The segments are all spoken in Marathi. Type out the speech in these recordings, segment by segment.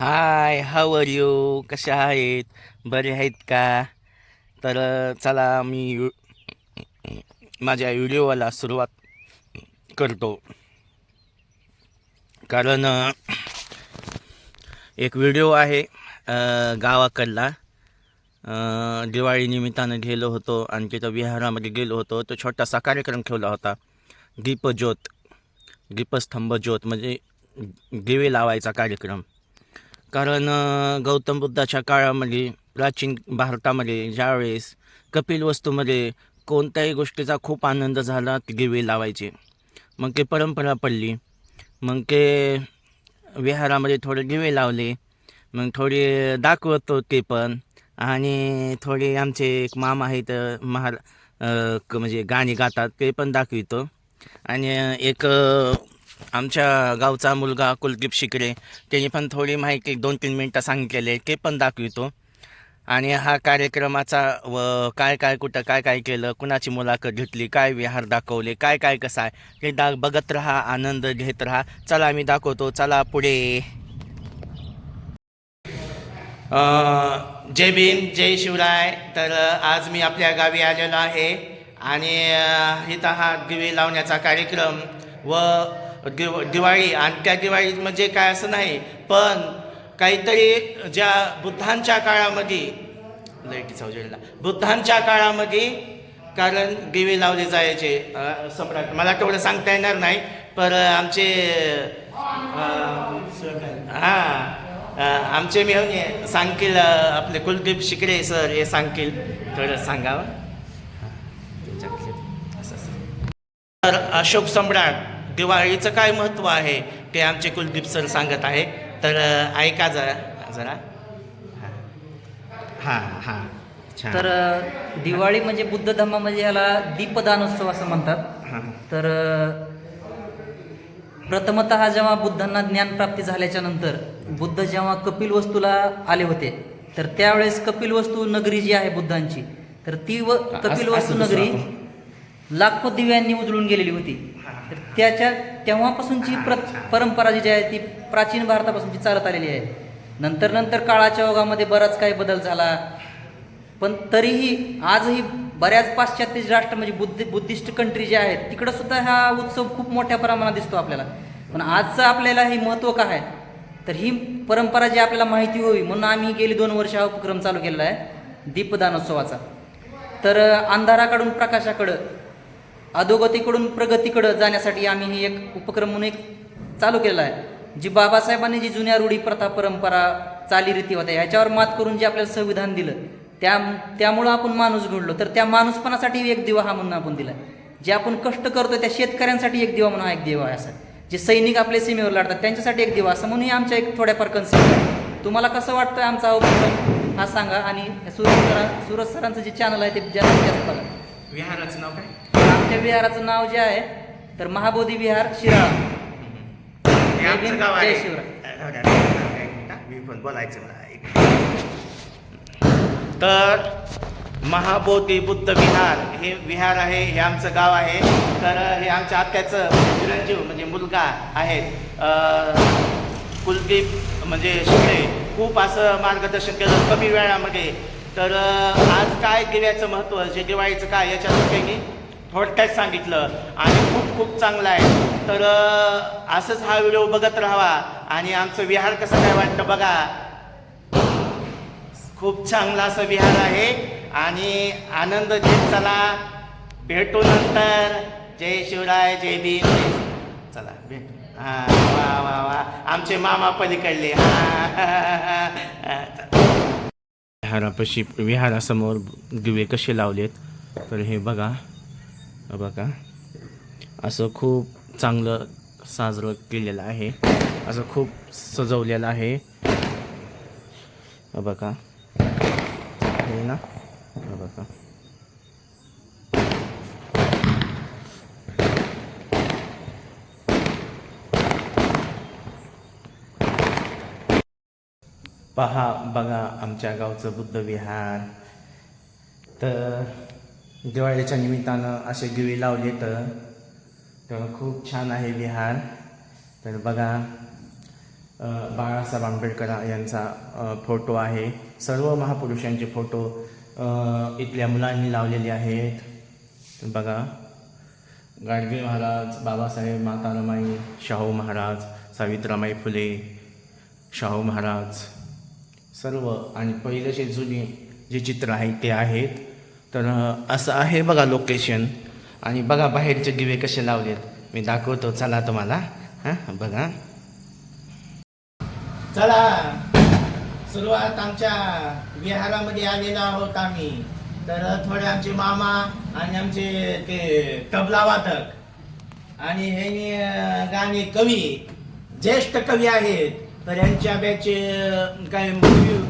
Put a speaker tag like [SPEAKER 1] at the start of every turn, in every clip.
[SPEAKER 1] हाय हाव आर यू कशा आहेत? बरे आहेत का? तर चला मी यू माझ्या व्हिडिओला सुरुवात करतो. कारण एक व्हिडिओ आहे गावाकडला. दिवाळी निमित्तानं गेलो होतो आणि तिथं विहारामध्ये गेलो होतो. तो छोटासा कार्यक्रम ठेवला होता. दीपज्योत दीपस्तंभ ज्योत म्हणजे दिवे लावायचा कार्यक्रम. कारण गौतम बुद्धाच्या काळामध्ये प्राचीन भारतामध्ये ज्यावेळेस कपिल वस्तूमध्ये कोणत्याही गोष्टीचा खूप आनंद झाला की दिवे लावायचे. मग ते परंपरा पडली. मग ते विहारामध्ये थोडे दिवे लावले. मग थोडे दाखवतो ते पण. आणि थोडे आमचे एक मामा आहेत महार क- म्हणजे गाणी गातात ते पण दाखवितो. आणि एक आमच्या गावचा मुलगा कुलदीप शिकरे त्यांनी पण थोडी माहिती दोन तीन मिनटं सांगितलेले ते पण दाखवितो. आणि हा कार्यक्रमाचा व काय काय कुठं काय काय केलं कुणाची मुलाखत घेतली काय विहार दाखवले काय काय कसं आहे ते दा बघत राहा आनंद घेत राहा. चला मी दाखवतो. चला पुढे. जय भीम जय शिवराय. तर आज मी आपल्या गावी आलेलो आहे. आणि इथं हा दिवे लावण्याचा कार्यक्रम व दिव दिवाळी आणि त्या दिवाळी म्हणजे काय असं नाही पण काहीतरी ज्या बुद्धांच्या काळामध्ये लाईटीचा उजेडला बुद्धांच्या काळामध्ये कारण दिवे लावले जायचे सम्राट. मला तेवढं सांगता येणार नाही पर आमचे हां आमचे मेहणे सांगतील आपले कुलदीप शिकरे सर हे सांगतील. थोडं सांगावं. असं. तर अशोक सम्राट दिवाळीचं काय महत्त्व आहे ते आमचे कुलदीप सर सांगत आहे. तर ऐका जरा जरा. हां हां
[SPEAKER 2] तर दिवाळी म्हणजे बुद्ध धर्मामध्ये याला दीपदानोत्सव असं म्हणतात. तर प्रथमतः जेव्हा बुद्धांना ज्ञान प्राप्ती झाल्याच्यानंतर बुद्ध जेव्हा कपिल वस्तूला आले होते तर त्यावेळेस कपिल वस्तू नगरी जी आहे बुद्धांची तर ती व कपिल वस्तू नगरी लाखो दिव्यांनी उजळून गेलेली होती. तर त्याच्या तेव्हापासूनची प्र परंपरा जी आहे ती प्राचीन भारतापासूनची चालत आलेली आहे. नंतर नंतर काळाच्या ओघामध्ये बराच काही बदल झाला. पण तरीही आजही बऱ्याच पाश्चात्य राष्ट्र म्हणजे बुद्ध बुद्धिस्ट कंट्री जे आहेत तिकडं सुद्धा हा उत्सव खूप मोठ्या प्रमाणात दिसतो आपल्याला. पण आजचं आपल्याला हे महत्त्व काय आहे? तर ही परंपरा जी आपल्याला माहिती होवी म्हणून आम्ही गेली दोन वर्ष हा उपक्रम चालू केलेला आहे दीपदानोत्सवाचा. तर अंधाराकडून प्रकाशाकडं अधोगतीकडून प्रगतीकडं जाण्यासाठी आम्ही हे एक उपक्रम म्हणून एक चालू केलेला आहे. जी बाबासाहेबांनी जी जुन्या रूढी प्रथा परंपरा चालीरीती होत्या ह्याच्यावर मात करून जे आपल्याला संविधान दिलं त्या त्यामुळं आपण माणूस घडलो. तर त्या माणूसपणासाठी एक दिवा हा म्हणून आपण दिला जे आपण कष्ट करतो त्या शेतकऱ्यांसाठी एक दिवा म्हणून हा एक दिवा आहे असं. जे सैनिक आपले सीमेवर लढतात त्यांच्यासाठी एक दिवा असं म्हणूनही आमच्या एक थोड्याफार कन्सेप्ट आहे. तुम्हाला कसं वाटतं आमचा उपक्रम? हा सांगा. आणि सूरज सरा सूरज सरांचं जे चॅनल आहे ते जास्तीत जास्त बघा.
[SPEAKER 1] विहाराचं नाव काय?
[SPEAKER 2] आमच्या विहाराचं नाव जे आहे तर महाबोधी विहार शिराळा.
[SPEAKER 1] हे
[SPEAKER 2] जय
[SPEAKER 1] आमचं
[SPEAKER 2] भीम,
[SPEAKER 1] गाव
[SPEAKER 2] जय
[SPEAKER 1] आहे.
[SPEAKER 2] शिवराय.
[SPEAKER 1] राहू द्या, राहू द्या, एक मिनिट हा. मी पण बोलायचं मला एक तर महाबोधी बुद्ध विहार हे विहार आहे हे आमचं गाव आहे. तर हे आमच्या आत्याचं चिरंजीव म्हणजे मुलगा आहे अं, कुलदीप म्हणजे शिंदे. खूप असं मार्गदर्शन केलं कमी वेळामध्ये. तर अं, आज काय दिव्याचं महत्त्व जे दिवाळीचं काय याच्यात त्यांनी थोडक्यात सांगितलं. आणि खूप खूप चांगलं आहे. तर असंच हा व्हिडिओ बघत राहावा. आणि आमचं विहार कसं काय वाटतं बघा. खूप चांगला असं विहार आहे. आणि आनंद घेत चला. भेटू नंतर. जय शिवराय जय भीम. चला भेट. हा वा वा वा. आमचे मामा पलीकडले. विहारापाशी विहारासमोर दिवे कसे लावलेत? तर हे बघा. बघा. असं खूप चांगलं साजरं केलेलं आहे. असं खूप सजवलेलं आहे. बघा. हे ना. बघा. पहा बघा आमच्या गावचं बुद्ध विहार. तर दिवाळीच्या निमित्तानं असे दिवे लावले तर तर खूप छान आहे विहार तर बघा बाळासाहेब आंबेडकर यांचा फोटो आहे. सर्व महापुरुषांचे फोटो इथल्या मुलांनी लावलेले आहेत. तर बघा गाडगे महाराज बाबासाहेब माता रमाई शाहू महाराज सावित्रामाई फुले शाहू महाराज सर्व आणि पहिलेचे जुने जे चित्र आहे ते आहेत. तर असं आहे बघा लोकेशन आणि बघा बाहेरचे दिवे कसे लावलेत. मी दाखवतो. चला तुम्हाला. हां बघा. चला. सुरुवात आमच्या विहारामध्ये आलेलो आहोत आम्ही. तर थोडे आमचे मामा आणि आमचे ते तबला वादक. आणि हे गाणे कवी ज्येष्ठ कवी आहेत. तर यांच्या बॅचे काय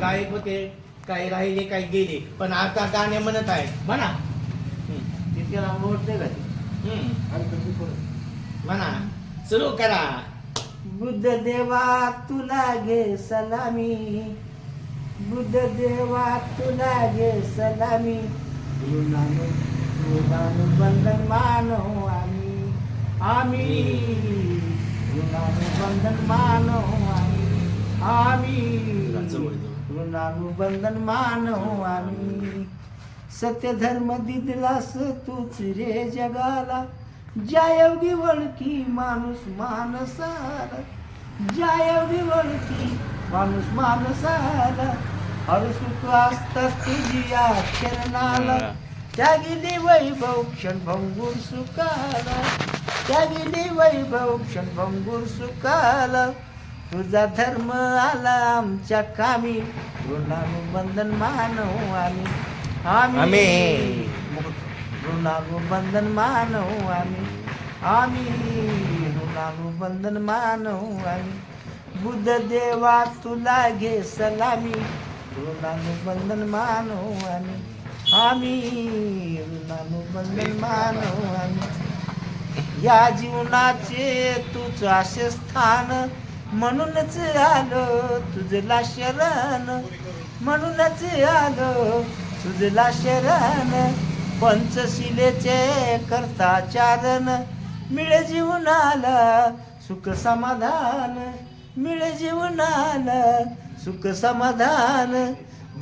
[SPEAKER 1] गायक होते. काही राहिले काही गेले पण आता गाणे म्हणत आहेत. म्हणा. हम्म.
[SPEAKER 3] तितक्याला ओळखते का ती?
[SPEAKER 1] हम्म.
[SPEAKER 3] आणि कधी परत.
[SPEAKER 1] म्हणा. सुरू करा.
[SPEAKER 3] बुद्ध देवा तुला घे सलामी. बुद्ध देवा तुला घे सलामी. बंधन मानव आम्ही. आम्ही. ऋणानु बंधन मानव आम्ही. आम्ही ऋणानु बंधन मानव आम्ही. सत्य धर्म दिदलास तूच रे जगाला. ज्यायोगी वळखी माणूस माणसाला ज्यायोगी वळखी माणूस माणसाला हर सुख असतात तुझी चरणाला. त्यागिनी वैभव क्षण भंगूर सुखाला. त्यागिनी वैभव क्षण भंगूर सुखाला. तुझा धर्म आला आमच्या कामी. ऋणानुबंधन मानव आम्ही.
[SPEAKER 1] आम्ही.
[SPEAKER 3] ऋणानुबंधन मानव आम्ही. आम्ही. ऋणानुबंधन मानव आम्ही. बुद्ध देवा तुला घे सलामी. ऋणानुबंधन मानव आम्ही. आम्ही. ऋणानुबंधन मानव आम्ही. या जीवनाचे तुझ असे स्थान म्हणूनच आलो तुझला शरण. म्हणूनच आलो तुझला शरण. पंचशिलेचे कर्ताचारण मिळे जीवनाला सुख समाधान. मिळे जीवनाला सुख समाधान.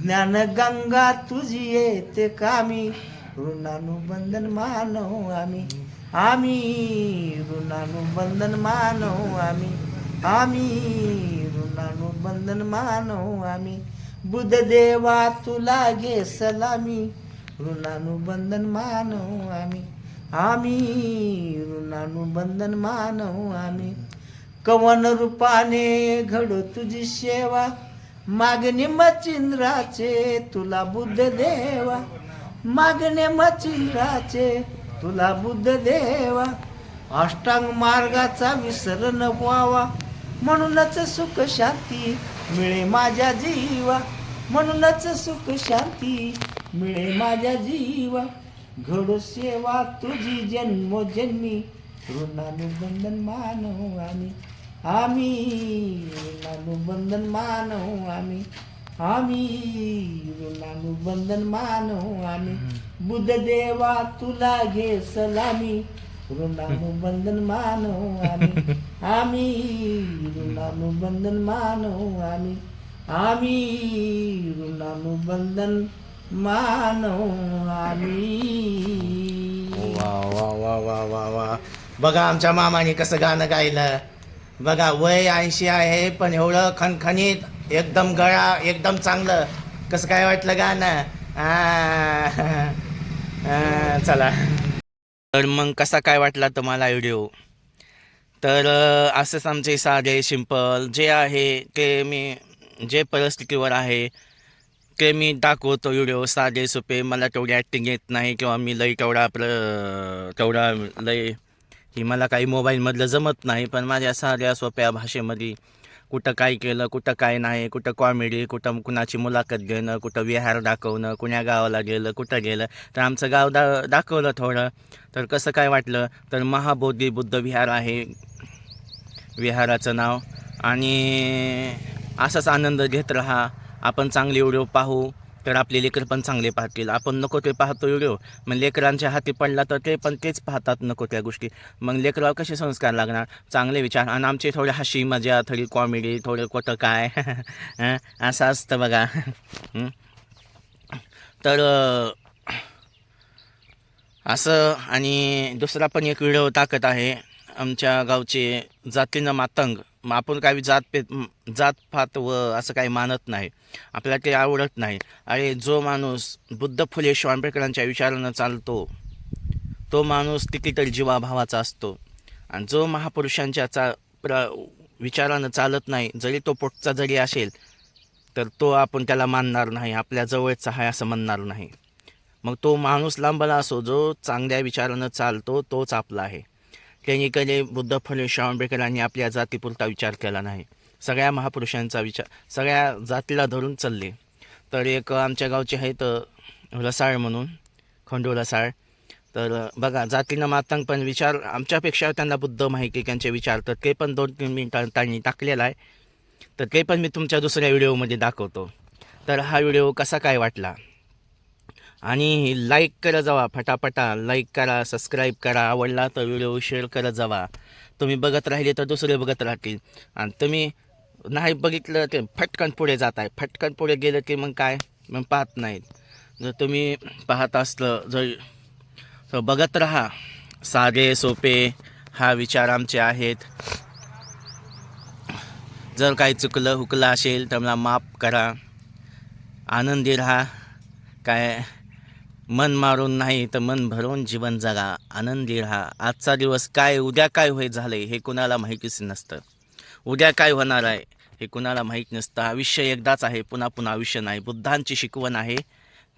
[SPEAKER 3] ज्ञान गंगा तुझी येते कामी. ऋणानुबंधन मानव आम्ही. आम्ही ऋणानुबंधन मानव आम्ही. आम्ही ऋणानुबंधन मानव आम्ही. बुद्ध देवा तुला गे सलामी ऋणानुबंधन मानव आम्ही. आम्ही ऋणानुबंधन मानव आम्ही. कवन रूपाने घडो तुझी सेवा. मागणे मचिंद्राचे तुला बुद्ध देवा. मागणे मचिंद्राचे तुला बुद्ध देवा. अष्टांग मार्गाचा विसर न व्हावा. म्हणूनच सुख शांती मिळे माझ्या जीवा. म्हणूनच सुख शांती मिळे माझ्या जीवा. घडो सेवा तुझी जन्मोजन्मी. ऋणानुबंधन मानव आम्ही. आम्ही ऋणानुबंधन मानव आम्ही. आम्ही ऋणानुबंधन मानव आम्ही. बुद्ध देवा तुला घे सलामी. ऋणानुबंधन मानू आम्ही. आम्ही ऋणानुबंधन मानू आम्ही. आम्ही ऋणानुबंधन मानू आम्ही.
[SPEAKER 1] वा वा वा वा वा वा. बघा आमच्या मामाने कसं गाणं गायलं. बघा वय ऐंशी आहे पण एवढं खणखणीत एकदम गळा एकदम चांगलं. कसं काय वाटलं गाणं? चला. तर मग कसा काय वाटला तुम्हाला व्हिडिओ? तर असंच आमचे साधे सिंपल जे आहे ते मी जे परिस्थितीवर आहे ते मी दाखवतो व्हिडिओ साधे सोपे. मला तेवढी ॲक्टिंग येत नाही किंवा मी लई तेवढा प्र तेवढा लई की मला काही मोबाईलमधलं जमत नाही पण माझ्या साध्या सोप्या भाषेमध्ये कुठं काय केलं कुठं काय नाही कुठं कॉमेडी कुठं कुणाची मुलाखत घेणं कुठं विहार दाखवणं कुण्या गावाला गेलं कुठं गेलं. तर आमचं गाव दा दाखवलं थोडं. तर कसं काय वाटलं? तर महाबोधी बुद्ध विहार आहे. विहाराचं नाव. आणि असाच आनंद घेत राहा. आपण चांगले व्हिडिओ पाहू. तर आपले लेकर पण चांगले पाहतील. आपण नको ते पाहतो व्हिडिओ मग लेकरांच्या हाती पडला तर ते पण तेच पाहतात नको त्या गोष्टी. मग लेकरावर कसे संस्कार लागणार? चांगले विचार. आणि आमचे थोडे हशी मजा थोडी कॉमेडी थोडं कोटं काय? असं असतं बघा. तर असं आणि दुसरा पण एक व्हिडिओ टाकत आहे. आमच्या गावचे जातीनं मातंग. आपण काही जात पे जात फात व असं काही मानत नाही. आपल्याला ते आवडत नाही. आणि जो माणूस बुद्ध फुले आंबेडकरांच्या विचारानं चालतो तो माणूस कितीतरी जीवाभावाचा असतो. आणि जो महापुरुषांच्या चा प्र विचारानं चालत नाही जरी तो पोटचा जरी असेल तर तो आपण त्याला मानणार नाही आपल्या जवळचा आहे असं म्हणणार नाही. मग तो माणूस लांबला असो जो चांगल्या विचारानं चालतो तोच आपला आहे. त्यांनी कधी बुद्ध फुले शाहू आंबेडकरांनी आपल्या जातीपुरता विचार केला नाही. सगळ्या महापुरुषांचा विचार सगळ्या जातीला धरून चालले. तर एक आमच्या गावचे आहेत रसाळ म्हणून खंडू रसाळ. तर बघा जातीनं मातांग पण विचार आमच्यापेक्षा त्यांना बुद्ध माहिती त्यांचे विचार. तर ते पण दोन तीन मिनिटांनी त्यांनी टाकलेला आहे. तर ते पण मी तुमच्या दुसऱ्या व्हिडिओमध्ये दाखवतो. तर हा व्हिडिओ कसा काय वाटला? आणि लाईक करत जावा फटाफटा. लाईक करा सबस्क्राईब करा. आवडला तर व्हिडिओ शेअर करत जावा. तुम्ही बघत राहिले तर दुसरे बघत राहतील. आणि तुम्ही नाही बघितलं ते फटकन पुढे जात आहे फटकन पुढे गेलं की मग काय? मग पाहत नाहीत. जर तुम्ही पाहत असलं जर तर बघत राहा. साधे सोपे हा विचार आमचे आहेत. जर काही चुकलं हुकलं असेल तर मला माफ करा. आनंदी राहा. काय मन मारून नाही तर मन भरून जीवन जगा. आनंदी राहा. आजचा दिवस काय उद्या काय होय झालंय हे कुणाला माहितीच नसतं. उद्या काय होणार आहे हे कुणाला माहीत नसतं. आयुष्य एकदाच आहे पुन्हा पुन्हा आयुष्य नाही. बुद्धांची शिकवण आहे.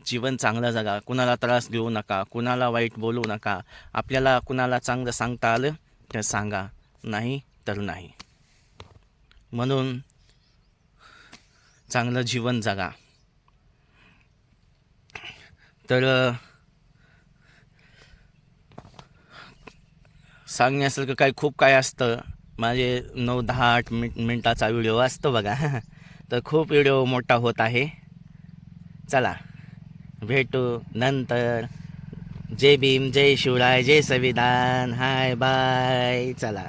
[SPEAKER 1] जीवन चांगलं जगा. कुणाला त्रास देऊ नका. कुणाला वाईट बोलू नका. आपल्याला कुणाला चांगलं सांगता आलं तर सांगा. नाही तर नाही. म्हणून चांगलं जीवन जगा. तर सांगण्यासारखं काय खूप काय असतं. माझे नऊ दहा आठ मिन मिनटाचा व्हिडिओ असतो बघा. तर खूप व्हिडिओ मोठा होत आहे. चला भेटू नंतर. जय भीम जय शिवराय जय संविधान. Hi bye. चला.